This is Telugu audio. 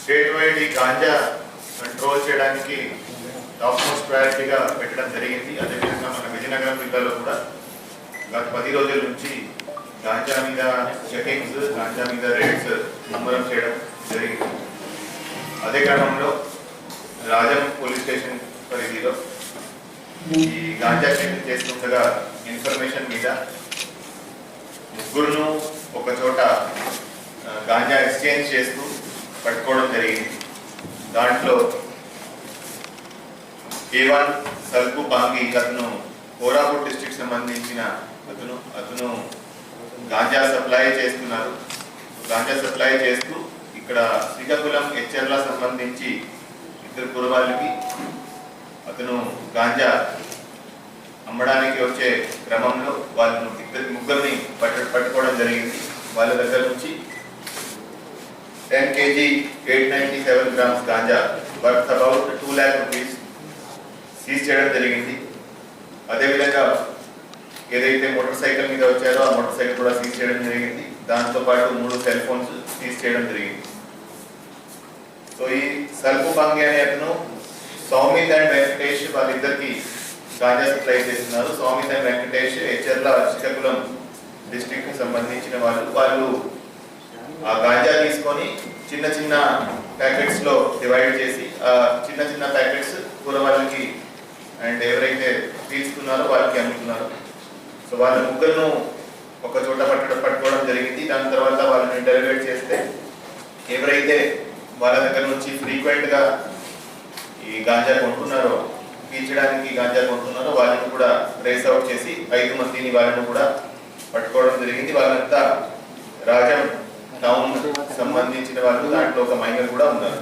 స్టేట్ వైడ్ ఈ గాంజా కంట్రోల్ చేయడానికి టాప్ మోస్ట్ ప్రయారిటీగా పెట్టడం జరిగింది. అదేవిధంగా మన విజయనగరం జిల్లాలో కూడా గత పది రోజుల నుంచి గాంజా మీద చెకింగ్స్ గాంజా మీద రేట్స్ ముమ్మరం చేయడం జరిగింది. అదే క్రమంలో రాజం పోలీస్ స్టేషన్ పరిధిలో ఈ గాంజా చెకింగ్ చేస్తుండగా ఇన్ఫర్మేషన్ మీద ముగ్గురును ఒక చోట గాంజా ఎక్స్చేంజ్ చేస్తూ పట్టుకోవడం జరిగింది. దాంట్లో కేవల్ సల్పు బాంగి అతను కోరాపూర్ డిస్టిక్ సంబంధించిన అతను అతను గాంజా సప్లై చేస్తున్నారు. గాంజా సప్లై చేస్తూ ఇక్కడ శ్రీకాకుళం హెచ్ఎర్ల సంబంధించి ఇద్దరు కురవాళ్ళకి అతను గాంజా అమ్మడానికి వచ్చే క్రమంలో వాళ్ళను ఇద్దరు ముగ్గురిని పట్టు పట్టుకోవడం జరిగింది. వాళ్ళ దగ్గర నుంచి ten KG eight ninety seven grams ganja worth about two lakh rupees seize చేయడం జరిగింది. అదేవిధంగా ఏదైతే మోటార్ సైకిల్ మీద వచ్చారో ఆ మోటార్ సైకిల్ కూడా సీజ్ చేయడం జరిగింది. దాంతో పాటు మూడు సెల్ ఫోన్స్ సీజ్ చేయడం జరిగింది. సో ఈ సల్పు బాంగి అనే అతను సౌమిత్ అండ్ వెంకటేష్ వాళ్ళిద్దరికి గాంజా సప్లై చేస్తున్నారు. సౌమిత్ అండ్ వెంకటేష్ హెచ్ఎర్ల శ్రీకాకుళం డిస్ట్రిక్ట్ సంబంధించిన వాళ్ళు వాళ్ళు ఆ గాంజా తీసుకొని చిన్న చిన్న ప్యాకెట్స్లో డివైడ్ చేసి ఆ చిన్న చిన్న ప్యాకెట్స్ కూరవాళ్ళకి అండ్ ఎవరైతే తీసుకున్నారో వాళ్ళకి అమ్ముతున్నారు. సో వాళ్ళ ముగ్గురును ఒక చోట పట్టడం పట్టుకోవడం జరిగింది. దాని తర్వాత వాళ్ళని ఇంటర్వ్యూట్ చేస్తే ఎవరైతే వాళ్ళ దగ్గర నుంచి ఫ్రీక్వెంట్గా ఈ గాంజా కొంటున్నారో పీల్చడానికి గాంజా కొంటున్నారో వాళ్ళని కూడా రేస్ అవుట్ చేసి ఐదు మందిని వాళ్ళను కూడా పట్టుకోవడం జరిగింది. వాళ్ళంతా రాజం టౌన్ సంబంధించిన వాళ్ళు దాంట్లో ఒక మైనర్ కూడా ఉన్నారు.